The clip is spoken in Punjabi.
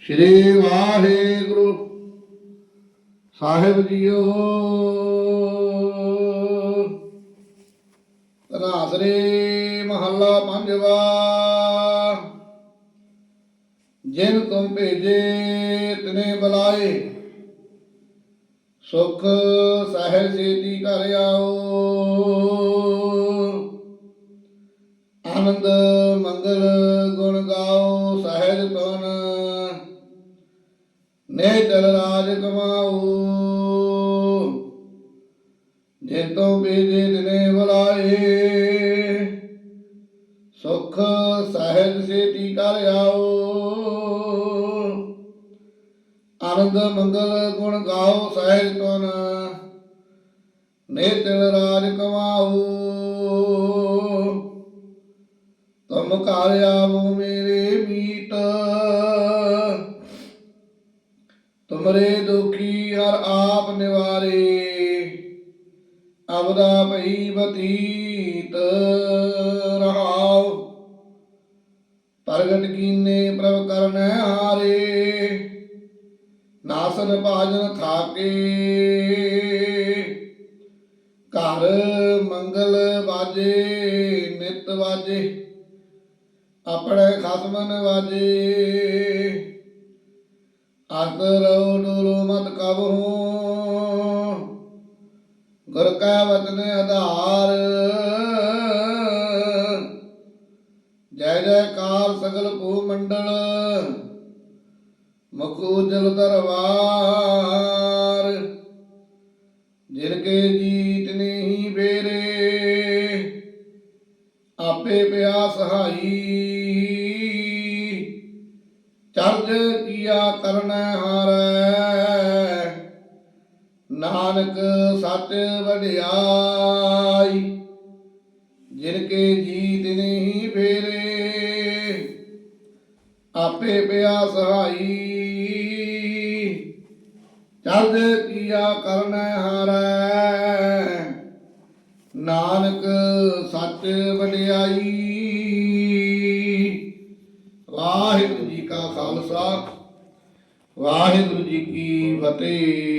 ਸ਼੍ਰੀ ਵਾਹਿਗੁਰੂ ਸਾਹਿਬ ਜੀਓ। ਰਾਸਰੇ ਮਹੱਲਾ ਪੰਜਵਾ। ਜਿਨ ਤੁਮ ਭੇਜੇ ਤਨੇ ਬੁਲਾਏ। ਸੁਖ ਸਹਿਜ ਸੇਤੀ ਘਰ ਆਓ। ਆਨੰਦ ਮੰਗਲ ਗੁਣ ਗਾਓ, ਸਹਿਜ ਤਨ ਨੇ ਚਲ ਰਾਜ ਕਮਾਓ। ਜੇ ਤੋ ਬੇਜੇ ਦਿਨੇ ਬੁਲਾਏ। ਸੁਖ ਸਹਿਜ ਸੇਤੀ ਕਰ ਆਓ। ਆਨੰਦ ਮੰਗਲ ਗੁਣ ਗਾਓ, ਸਹਿਜ ਤਨ ਨੇ ਤਲ ਰਾਜ ਕਮਾਓ। ਤੁਮ ਘਰ ਆਵੋ ਮੇਰੇ ਮੀਤ। ਤੁਮਰੇ ਦੁਖੀ ਹਰ ਆਪ ਨਿਵਾਰੇ। ਅਬਦਾ ਭਈ ਬਤੀਤ ਰਹਾਉ ਪ੍ਰਗਟ ਕੀਨੇ ਪ੍ਰਭ ਕਰਨ ਹਾਰੇ। ਨਾਸਨ ਭਾਜਨ ਥਾਕੇ। ਘਰ ਮੰਗਲ ਬਾਜੇ ਨਿਤ ਬਾਜੇ ਆਪਣੇ ਖਸਮਨ ਵਾਜੇ। ਅਤ ਰਉ ਡੁਰੂ ਮਤ ਕਬਹੂ। ਗੁਰ ਕੈ ਵਚਨ ਆਧਾਰ। ਜੈ ਜੈਕਾਰ ਸਗਲ ਭੂ ਮੰਡਲ। ਮੁਖੂ ਜਲ ਦਰਬਾਰ। ਜਿਨ ਕੇ ਜੀਤ ਨਹੀਂ ਆਪੇ ਪਿਆ ਸਹਾਈ ਚਰਜ ਕੀਆ ਕਰਨ ਹਾਰੈ। ਨਾਨਕ ਸੱਚ ਵਡਿਆਈ, ਜਿਨ ਕੇ ਜੀਤ ਨਹੀਂ ਫੇਰੇ। ਆਪੇ ਪਿਆ ਸਹਾਈ ਚਰਜ ਕੀਆ ਕਰਨ ਹਾਰੈ। ਨਾਨਕ ਸੱਚ ਵਡਿਆਈ। ਵਾਹਿਗੁਰੂ ਜੀ ਕਾ ਖਾਲਸਾ ਵਾਹਿਗੁਰੂ ਜੀ ਕੀ ਫਤਿਹ।